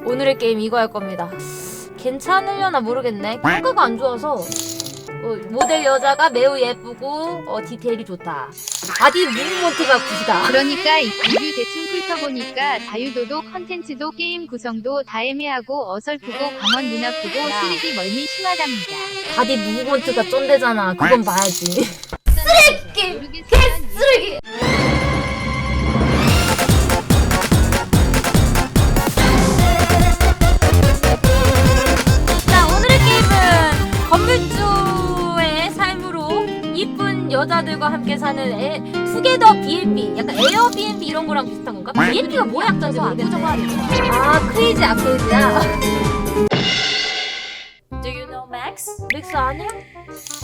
오늘의 게임 이거 할 겁니다. 괜찮으려나 모르겠네. 평가가 안 좋아서 어, 모델 여자가 매우 예쁘고 어, 디테일이 좋다. 바디 무브먼트가 굿이다. 그러니까 이 리뷰 대충 훑어보니까 자유도도 컨텐츠도 게임 구성도 다 애매하고 어설프고 광원 눈 아프고 야. 3D 멀미 심하답니다. 바디 무브먼트가 쫀대잖아. 그건 봐야지. 모르겠으면 쓰레기. 여자들과 함께 사는 에, 투게더 B&B 약간 에어비앤비 이런 거랑 비슷한 건가? B&B가 뭐야 약자인지 모르겠네 아 크레이지 Do Max? 맥스 아니야?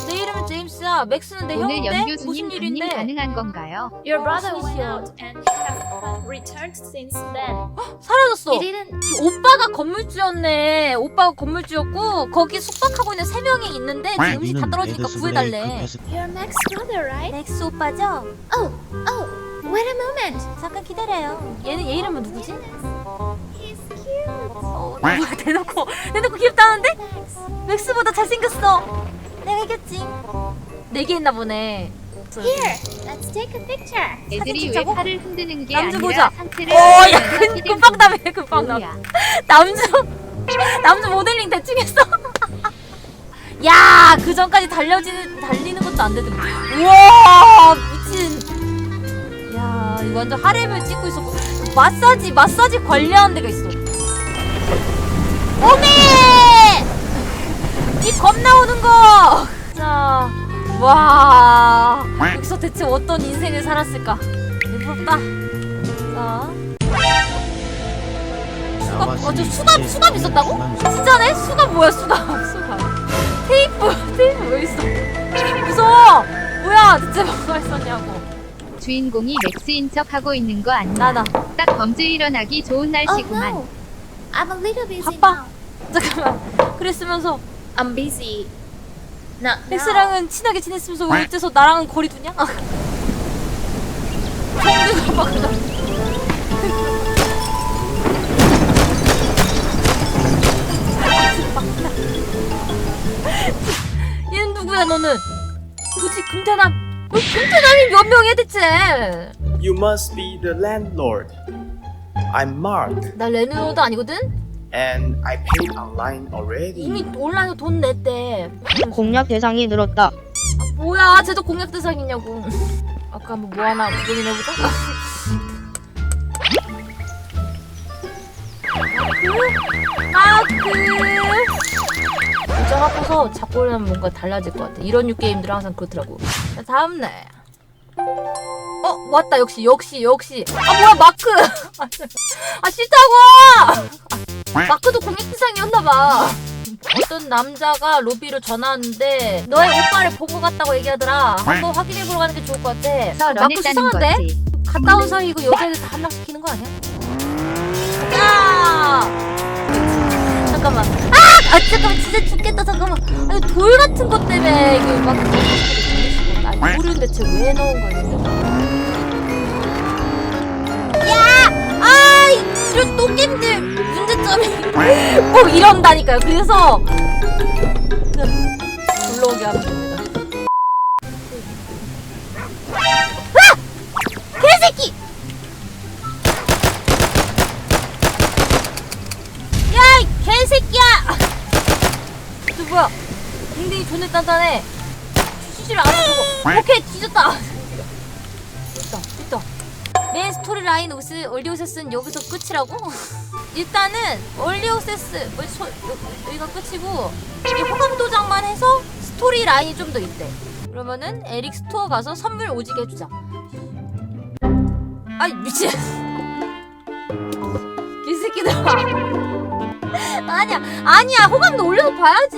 내 이름은 제임스야 맥스는 내 오늘 형인데? 연 무슨 교수님 방님 일인데? 가능한 건가요? Your brother went out and have returned since then. 사라졌어 didn't. 오빠가 건물주였네. 오빠가 건물주였고 거기 숙박하고 있는 세 명이 있는데 지금 음식 다 떨어지니까 구해달래. You're Max's brother, right? 맥스 오빠죠? Oh, oh. Wait a moment. 잠깐 기다려요. 얘는 얘 이름은 누구지? 어, 뭐야 대놓고 대놓고 귀엽다는데? 맥스보다 잘생겼어. 내가 이겼지. 네 개 있나 보네. Here, let's take a picture. 애들이 왜 찍자고? 팔을 흔드는 게 남주 아니라 보자. 상태를 어, 야, 금, 금방 남해, 금방 남. 남주, 남주 모델링 대충 했어. 야, 그 전까지 달려지는, 달리는 것도 안 되던데. 우와, 미친. 야, 이거 완전 하렘을 찍고 있었고. 마사지, 마사지 관리하는 데가 있어. 오메! 이 겁 나오는 거! 자, 와. 여기서 대체 어떤 인생을 살았을까? 부럽다. 자. 수갑, 어, 저 수갑, 수갑 있었다고? 진짜네? 수갑 뭐야, 수갑. 수갑. 테이프, 테이프 왜 있어? 무서워! 뭐야, 대체 뭐가 있었냐고. 주인공이 맥스인 척 하고 있는 거 아니야? 나다. 딱 범죄 일어나기 좋은 Oh 날씨구만. no. I'm a little busy 바빠. now. 잠깐만. 그랬으면서, I'm busy. Not now. 엑스랑은 친하게 지냈으면서 왜 어째서 나랑은 거리 두냐? 아. 막. 얘는 누구야 너는? 도대체 금태남 너 금태남이 몇 명이야 대체? You must be the landlord. I'm Mark, 나 레노도 아니거든? and I paid online already. 이미 온라인으로 돈 냈대. 공략 대상이 늘었다. 뭐야? 쟤도 공약 대상이냐고. 아까 한번 뭐 하나 구경해보자. 마크! 모자 갖고서 잡고 오려면 뭔가 달라질 것 같아. 이런 류 게임들은 항상 그렇더라고. 자 다음 날 어? 왔다 역시 역시 역시 아 뭐야 마크 아 싫다고 아, 마크도 공약 대상이었나봐 어떤 남자가 로비로 전화 왔는데 너의 오빠를 본것 같다고 얘기하더라 한번 확인해보러 가는 게 좋을 것 같아 마크 수상한데? 갔다 온 사이고 여자애들 다 한명 시키는 거 아니야? 야! 잠깐만. 아! 아 잠깐만 진짜 죽겠다 잠깐만. 문제점이 꼭 이런다니까요. 그래서 불러오게 하면 됩니다. 아! 개새끼! 야, 이 개새끼야! 저 뭐야? 댕댕이 존나 단단해. 쉬지를 않아. 오케이, 뒤졌다. 됐다, 됐다. 메인 스토리 라인 오스, 얼리오세스는 여기서 끝이라고? 일단은, 얼리오세스, 여기가 끝이고, 이 호감 도장만 해서 스토리 라인이 좀 더 있대. 그러면은, 에릭 스토어 가서 선물 오지게 해주자. 아이, 미친. 개새끼들아. 아니야 아니야 호감도 올려서 봐야지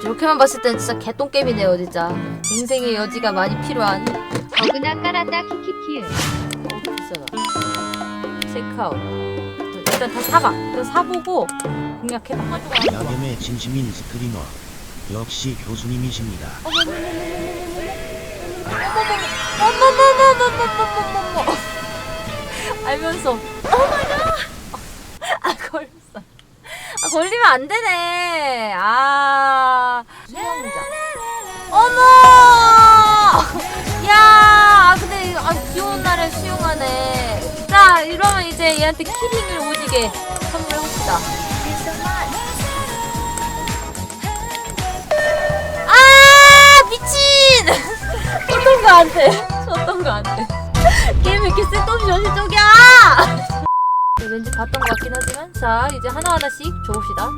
이렇게만 봤을 땐 진짜 개똥게임이네요 진짜 인생의 여지가 많이 필요한 버그나 깔았다 키키키. 어 비싸다 체크아웃 일단 다 사봐 일단 사보고 공략해봐 야겜의 진심인 스크리머 역시 교수님이십니다. 어머머머머머머머머머머머 알면서 어머나 아 걸렸어 걸리면 안 되네. 아. 수영자. 어머! 야! 아, 근데, 아, 비 오는 날에 수영하네. 자, 이러면 이제 얘한테 키링을 오지게 선물해봅시다. 아! 미친! 어떤 거안 돼? 어떤 거안 돼? 게임 왜 이렇게 쓸데없이 현실적이야! 네, 왠지 봤던 것 같긴 하지만 자 이제 하나 하나씩 줘봅시다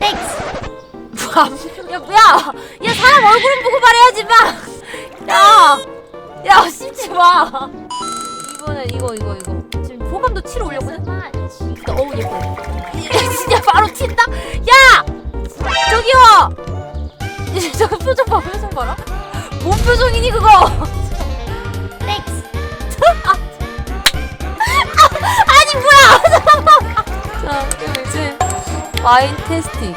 땡스 야 뭐야 야 사람 얼굴은 보고 말해야지 마 야 야 씹지 마 이번엔 이거 이거 이거. 지금 호감도 7 올렸거든 진짜. 어우 예뻐 진짜 바로 튄다? 야! 저기요! 저 표정 봐 표정 봐라. 뭔 표정이니 그거. 아니 뭐야! 자 그럼 이제 와인 테스팅.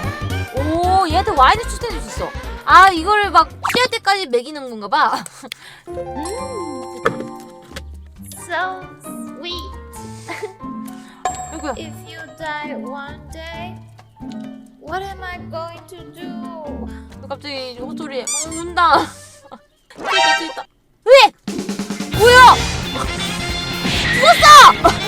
오 얘한테 와인을 추천해 줄 수 있어. 아 이거를 막 취할 때까지 먹이는 건가 봐 So sweet. 아이고야 If you die one day, what am I going to do? 갑자기 호소리 어, 운다 튀었다 튀었다 왜 뭐야 죽었어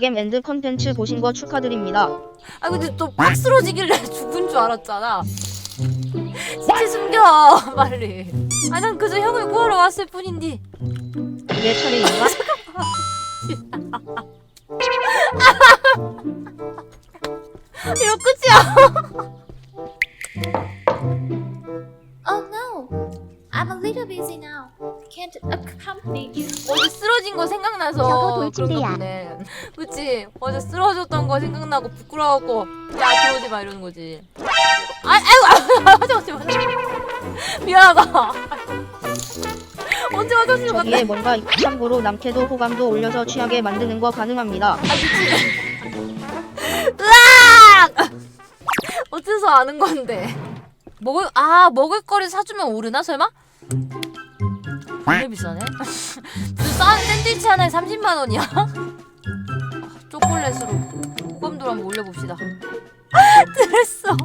이겜 엔드 컨텐츠 보신 거 축하드립니다. 아 근데 또팍 쓰러지길래 죽은 줄 알았잖아. 시체 숨겨 빨리. 아 난 그저 형을 구하러 왔을 뿐인데. 내 차례인가? 저거 그런가 돌침대야. 보네. 그치? 어제 쓰러졌던 거 생각나고 부끄러워갖고 야 들어오지 마 이러는 거지. 아 아이고 하지 마지 마. 미안하다. 언제 화장실 갔다. 저기에 뭔가 있- 참고로 남캐도 호감도 올려서 취하게 만드는 거 가능합니다. 으악! 어째서 아는 건데? 먹을 아 먹을 거리 사주면 오르나 설마? 되게 비싸네. 싼 샌드위치 하나에 30만 원이야? 초콜릿으로 호감도를 한번 올려봅시다. 들었어.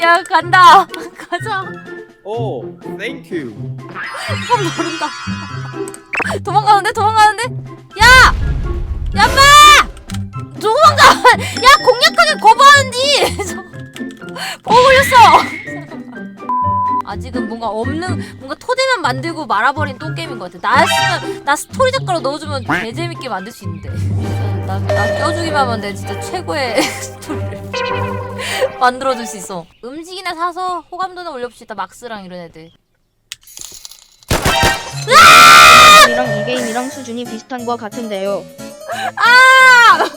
야 간다. 가자. Thank you. 호감 모른다. 도망가는데 도망가는데? 야! 야마! 도망가! 야 공략하게 거부하는디! 보고 걸렸어! 아직은 뭔가 없는 뭔가 토대만 만들고 말아버린 똥 게임인 것 같아. 나였으면 나 스토리 작가로 넣어주면 개 재밌게 만들 수 있는데. 나, 나 껴주기만 하면 내 진짜 최고의 스토리를 만들어줄 수 있어. 음식이나 사서 호감도나 올려봅시다. 막스랑 이런 애들. 이랑 이 게임이랑 수준이 비슷한 거 같은데요. 아! 아!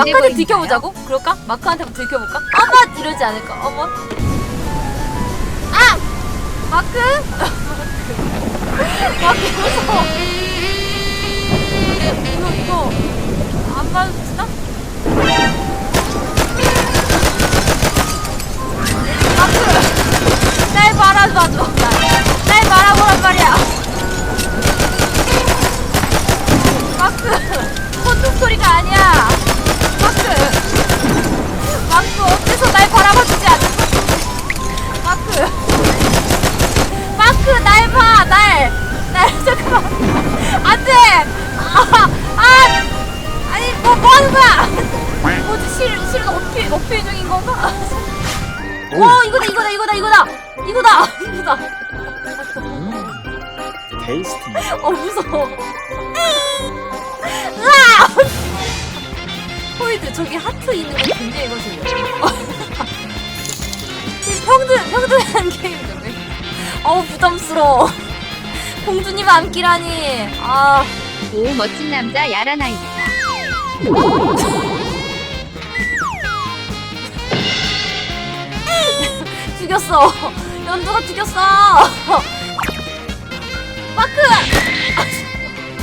마크한테 들켜보자고? 그럴까? 마크한테 한번 들켜볼까? 어머! 이러지 않을까? 어머? 아! 마크? 마크 무서워. 이거, 이거. 안 마주치나? 마크! 날 바라봐줘. 날 바라보란 말이야. 하는 거야? 뭐지, 실, 실은 어필, 어필 중인 건가? 어, 이거다, 이거다, 이거다, 이거다! 이거다! 이거다! Tasty. 어, 무서워. 으아! 포인트, 저기 하트 있는 게 굉장히 거슬려. 이 평등, 평등한 게임인데. 어우, 부담스러워. 공주님 안기라니. 아, 오 멋진 남자 야라나이. 죽였어. 연두가 죽였어. 마크. 아,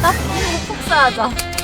나 폭사하자.